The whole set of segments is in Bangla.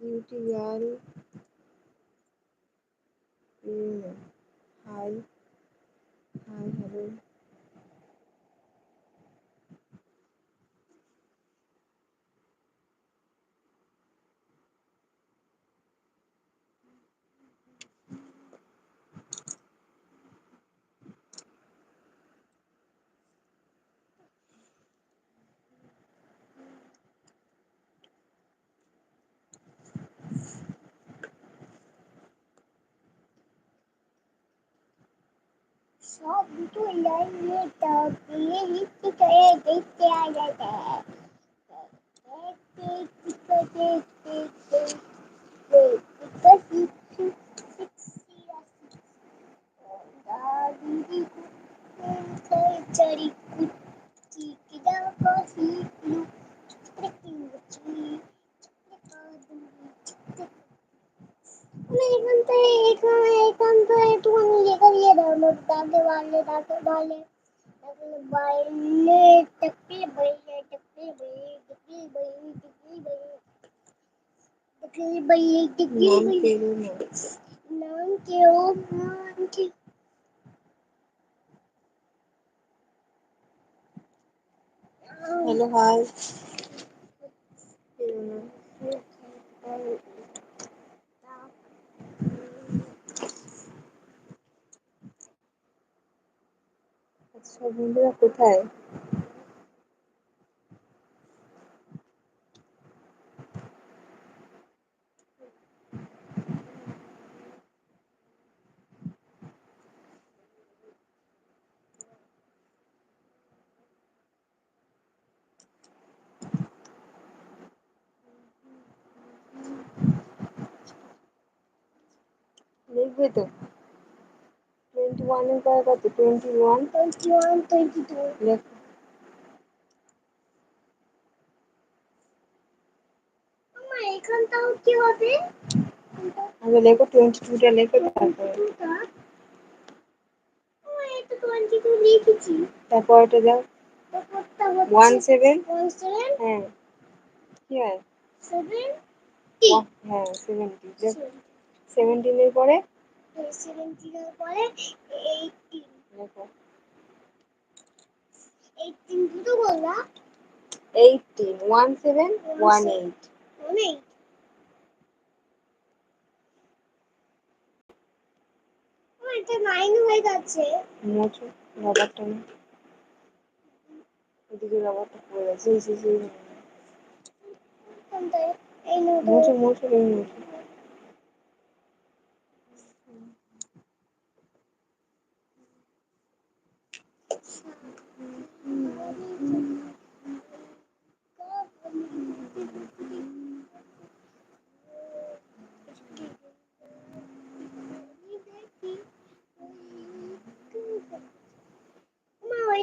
Tutorial hi hi hello shop to learn it. The really good surgery could take दादे वाले दादे वाले। Hello hi. আচ্ছা বন্ধুরা কোথায়? লিখবে তো? টোয়েন্টি ওয়ানের পরে কত twenty one twenty one twenty two লেখো এখানটাও কি হবে? আগে লেখো টোয়েন্টি টুটা লেখো তারপরে। এটা লিখেছি। যাও তারপরটা হচ্ছে ওয়ান সেভেন হ্যাঁ। কি হয়? সেভেন হ্যাঁ সেভেন্টি সেভেন্টিনের পরে সেভেন্টিনের পরে এইটিন এইটিন দুটো বললা eighteen one seven one eight এটা নাইন হয়ে যাচ্ছে। মোছো রবারটা না ওদিকে রবারটা পড়ে গেছে। এই সেই সেই কোনটায়? এই নোটে মোছো মোছো এই মোছো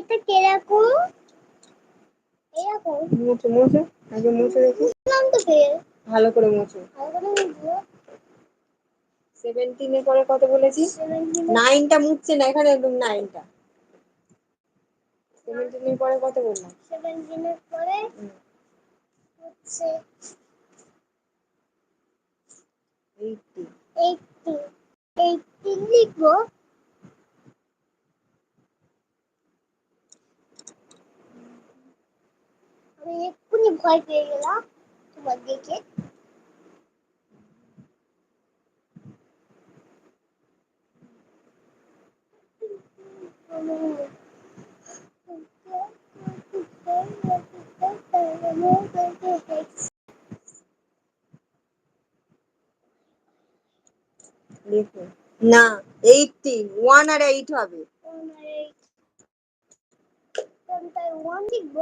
ওইটা কীরকম? এরকম মোছো মোছো। আগে মোছো দেখি। বুঝলাম তো ফের ভালো করে মুছে। ভালো করে পরে কত বলেছি? নাইনটা মুছছে না এখানে একদম নাইনটা সেভেন্টিনের পরে কত বললাম? সেভেন্টিনের পরে হচ্ছে এইটটি এইটিন এইটিন লিখব আমি এক্ষুনি ভয় পেয়ে গেলাম তোমার দেখে। না এইটটি ওয়ান আর এইট হবে। ওয়ান লিখব